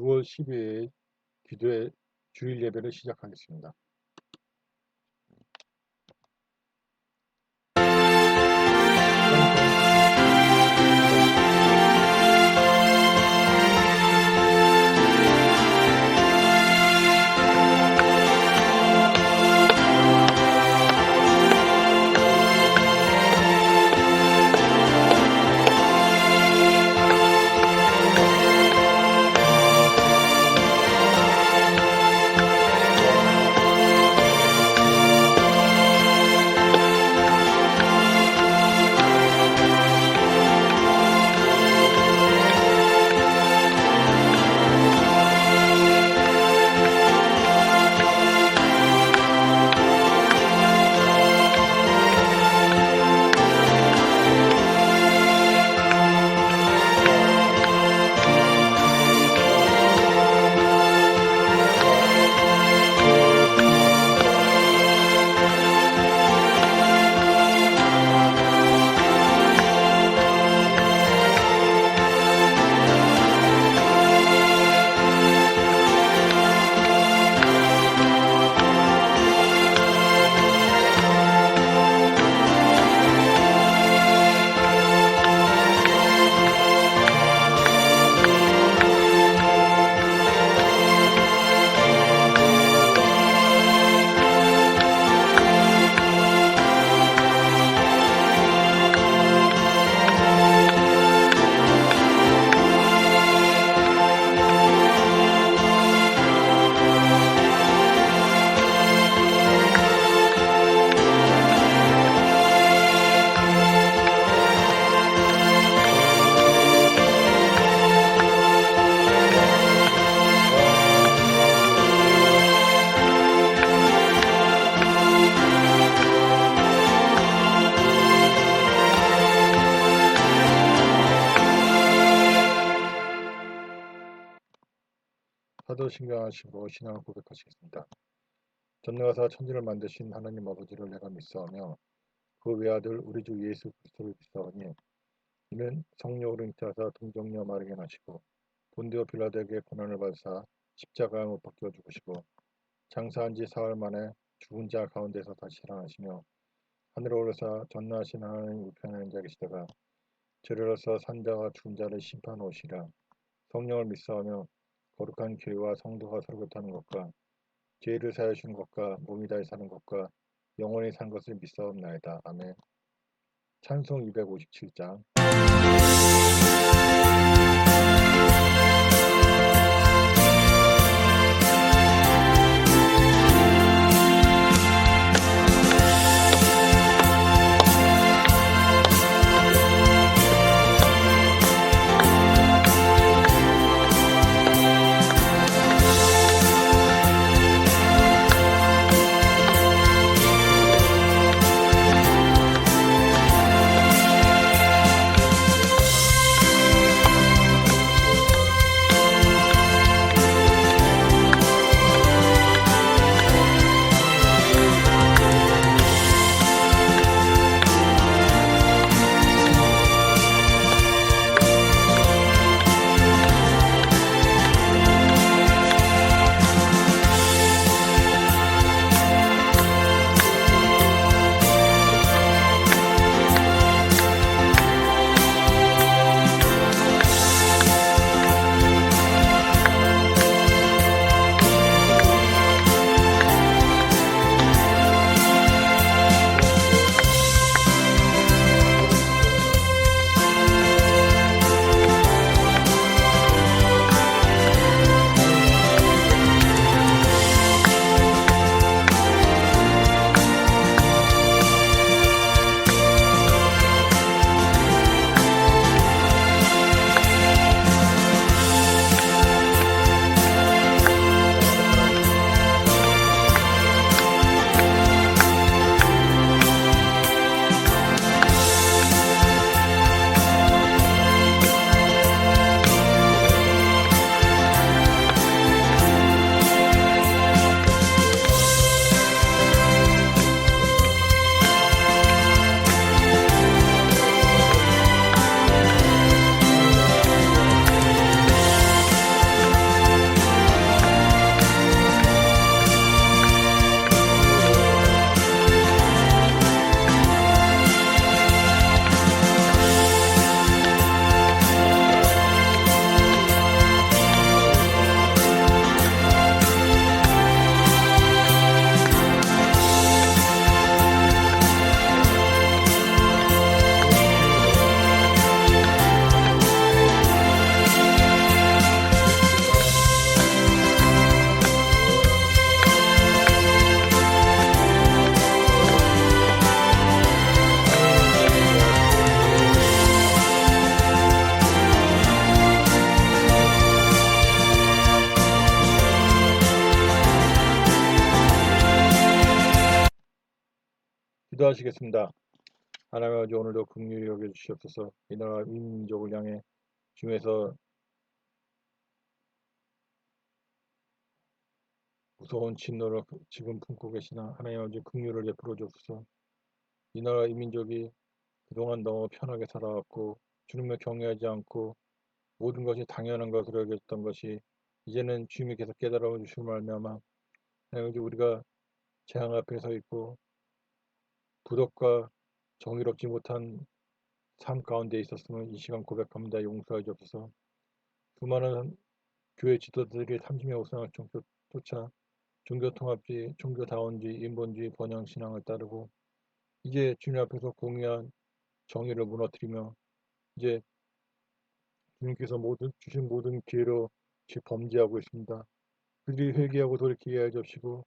6월 12일 기도의 주일 예배를 시작하겠습니다. 사도신경하시고 신앙을 고백하시겠습니다. 전능하사 천지를 만드신 하나님 아버지를 내가 믿사오며 그 외아들 우리 주 예수 그리스도를 믿사오니 이는 성령으로 잉태하사 동정녀 마르게 나시고 본디오 빌라드에게 고난을 받으사 십자가에 못 박혀 죽으시고 장사한 지 사흘 만에 죽은 자 가운데서 다시 살아나시며 하늘에 올라사 전능하신 하나님 우편에 앉아 계시다가 저리로서 산자와 죽은 자를 심판하시라 성령을 믿사오며 거룩한 교회와 성도가 서로 교타는 것과 죄를 주는 것과 몸이 다해 사는 것과 영원히 산 것을 믿사옵나이다. 아멘. 찬송 257장 기도하시겠습니다. 하나님 아버지 오늘도 긍휼히 여겨주시옵소서 이 나라 민족을 향해 중에서 무서운 진노를 지금 품고 계시나 하나님 아버지 긍휼을 베풀어 주옵소서 이 나라 이 민족이 그동안 너무 편하게 살아왔고 주님을 경외하지 않고 모든 것이 당연한 것으로 여겼던 것이 이제는 주님이 계속 깨달아 주시고 말미암아 하나님 아버지 우리가 재앙 앞에 서 있고 부덕과 정의롭지 못한 삶 가운데 있었으면 이 시간 고백합니다. 용서해 주옵소서. 수많은 교회 지도자들이 탐심의 옥상을 쫓아 종교통합주의, 종교다원주의, 인본주의, 번영신앙을 따르고 이제 주님 앞에서 공의한 정의를 무너뜨리며 이제 주님께서 모든 주신 모든 기회로 범죄하고 있습니다. 그들이 회개하고 돌이키게 해 주시고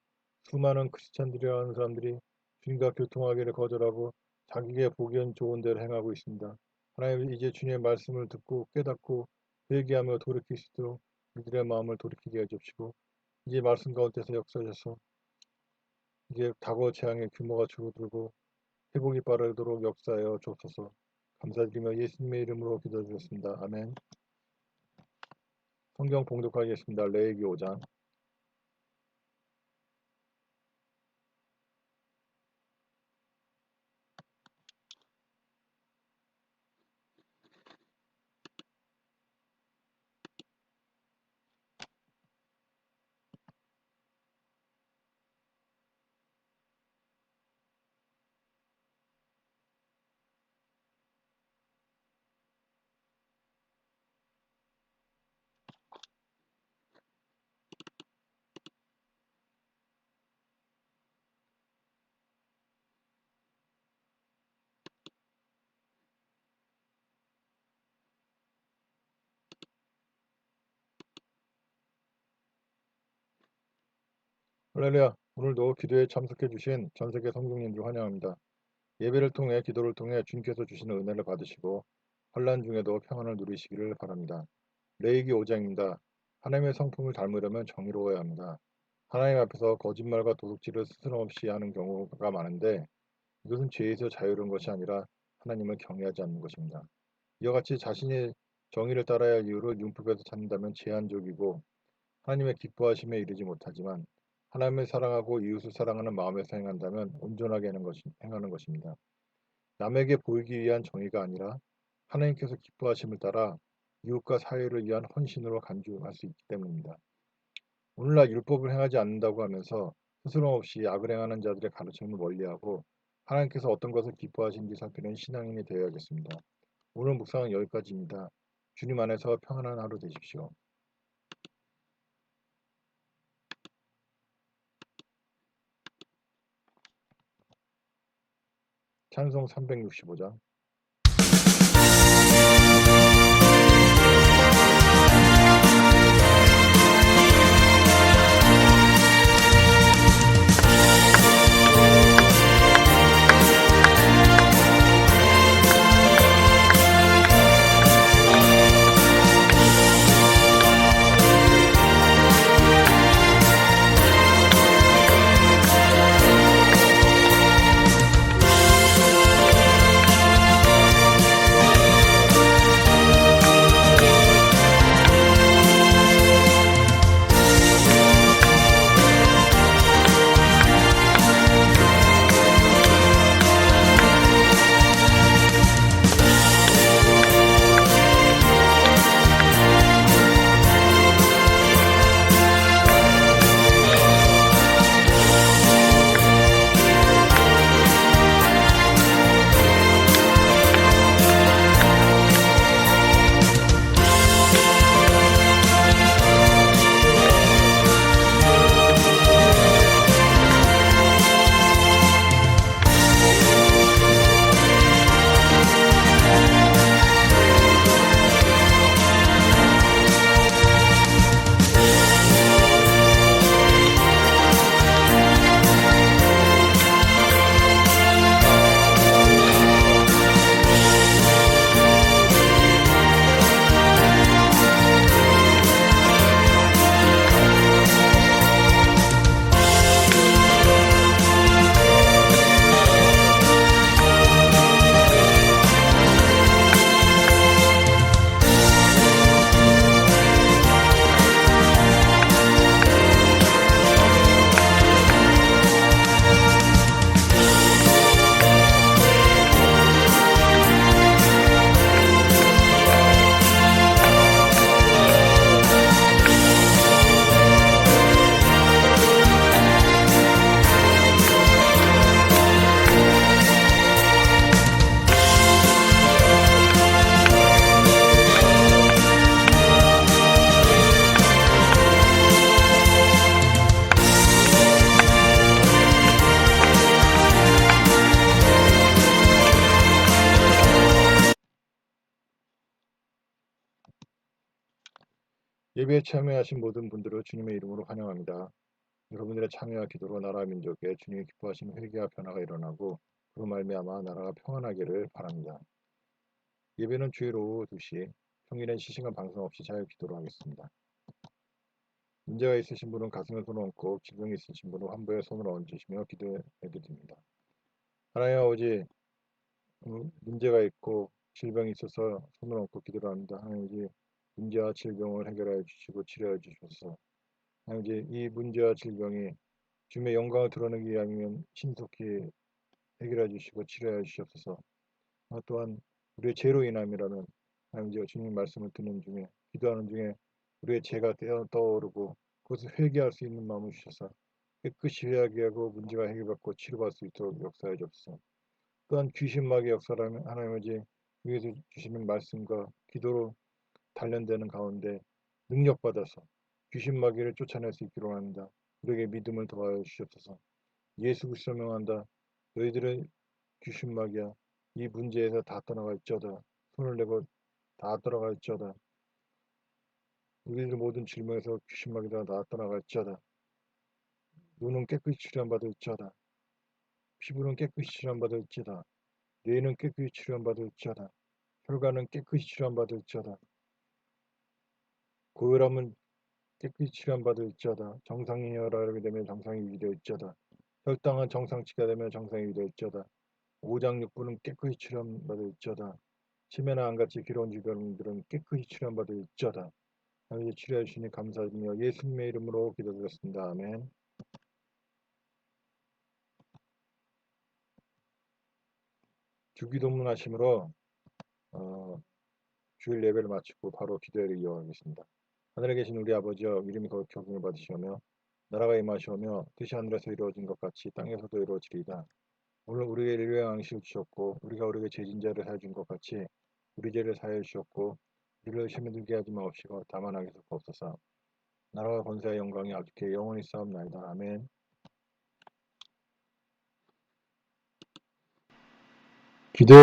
수많은 크리스찬들이라는 사람들이 주님과 교통하기를 거절하고 자기가 보기엔 좋은 대로 행하고 있습니다. 하나님 이제 주님의 말씀을 듣고 깨닫고 회개하며 돌이킬 수 있도록 그들의 마음을 돌이키게 해 주시고 이제 말씀 가운데서 역사하셔서 이제 과거 재앙의 규모가 줄어들고 회복이 빠르도록 역사하여 주옵소서 감사드리며 예수님의 이름으로 기도드렸습니다. 아멘 성경 봉독하겠습니다. 레이기 5장 할렐루야 오늘도 기도에 참석해 주신 전세계 성도님들 환영합니다. 예배를 통해 기도를 통해 주님께서 주시는 은혜를 받으시고 환란 중에도 평안을 누리시기를 바랍니다. 레이기 5장입니다. 하나님의 성품을 닮으려면 정의로워야 합니다. 하나님 앞에서 거짓말과 도둑질을 스스럼없이 하는 경우가 많은데 이것은 죄에서 자유로운 것이 아니라 하나님을 경외하지 않는 것입니다. 이와 같이 자신의 정의를 따라야 할 이유를 융법에서 찾는다면 제한적이고 하나님의 기뻐하심에 이르지 못하지만 하나님을 사랑하고 이웃을 사랑하는 마음에서 행한다면 온전하게 행하는 것입니다. 남에게 보이기 위한 정의가 아니라 하나님께서 기뻐하심을 따라 이웃과 사회를 위한 헌신으로 간주할 수 있기 때문입니다. 오늘날 율법을 행하지 않는다고 하면서 스스럼 없이 악을 행하는 자들의 가르침을 멀리하고 하나님께서 어떤 것을 기뻐하시는지 살피는 신앙인이 되어야겠습니다. 오늘 묵상은 여기까지입니다. 주님 안에서 평안한 하루 되십시오. 찬송 365장 예배에 참여하신 모든 분들을 주님의 이름으로 환영합니다. 여러분들의 참여와 기도로 나라 민족에 주님이 기뻐하시는 회개와 변화가 일어나고 그로 말미암아 나라가 평안하기를 바랍니다. 예배는 주일 오후 2시 평일엔 실시간 방송 없이 자유 기도로 하겠습니다. 문제가 있으신 분은 가슴에 손을 얹고 질병이 있으신 분은 환부에 손을 얹으시며 기도해 드립니다. 하나님 아버지 음, 문제가 있고 질병이 있어서 손을 얹고 기도를 합니다. 하나님 아버지 문제와 질병을 해결하여 주시고 치료해 주셔서 아버지 이 문제와 질병이 주님의 영광을 드러내기 위하면 신속히 해결해 주시고 치료해 주시옵소서. 아, 또한 우리의 죄로 인함이라면 이제 주님 말씀을 듣는 중에 기도하는 중에 우리의 죄가 떠- 떠오르고 그것을 회개할 수 있는 마음을 주셔서 깨끗이 회개하고 문제가 해결받고 치료받을 수 있도록 역사해 주옵소서. 또한 귀신마귀 역사라면 하나님 아버지 위에서 주시는 말씀과 기도로 단련되는 가운데 능력받아서 귀신 마귀를 쫓아낼 수 있기로 합니다. 우리에게 믿음을 더하여 주시옵소서. 예수 그리스도 명한다. 너희들은 귀신 마귀야. 이 문제에서 다 떠나갈지어다. 손을 내고 다 떠나갈지어다. 우리들 모든 질문에서 귀신 마귀가 다 떠나갈지어다. 눈은 깨끗이 치료받을지어다. 피부는 깨끗이 치료받을지어다. 뇌는 깨끗이 치료받을지어다. 혈관은 깨끗이 치료받을지어다. 고혈압은 깨끗이 치료받을 지어다. 정상이 혈압이 되면 정상이 유지될지어다. 혈당은 정상치가 되면 정상이 유지될지어다. 오장육부는 깨끗이 치료받을지어다. 치매나 안같이 괴로운 질병들은 깨끗이 치료받을지어다. 하나님 치료해 주시니 감사드리며 예수님의 이름으로 기도드렸습니다. 아멘. 주기도문 하심으로 어, 주일 예배를 마치고 바로 기도회를 이어가겠습니다. 하늘에 계신 우리 아버지여 이름이 거룩히 여김을 받으시오며 나라가 임하시오며 뜻이 하늘에서 이루어진 것 같이 땅에서도 이루어지리이다. 오늘 우리에게 일용할 양식을 주셨고 우리가 우리에게 죄진 자를 사해 준 것 같이 우리 죄를 사해 주셨고 우리를 시험에 들게 하지 마옵시고 다만 악에서 없소서 나라와 권세와 영광이 아직게 영원히 싸움나이다. 아멘. 기도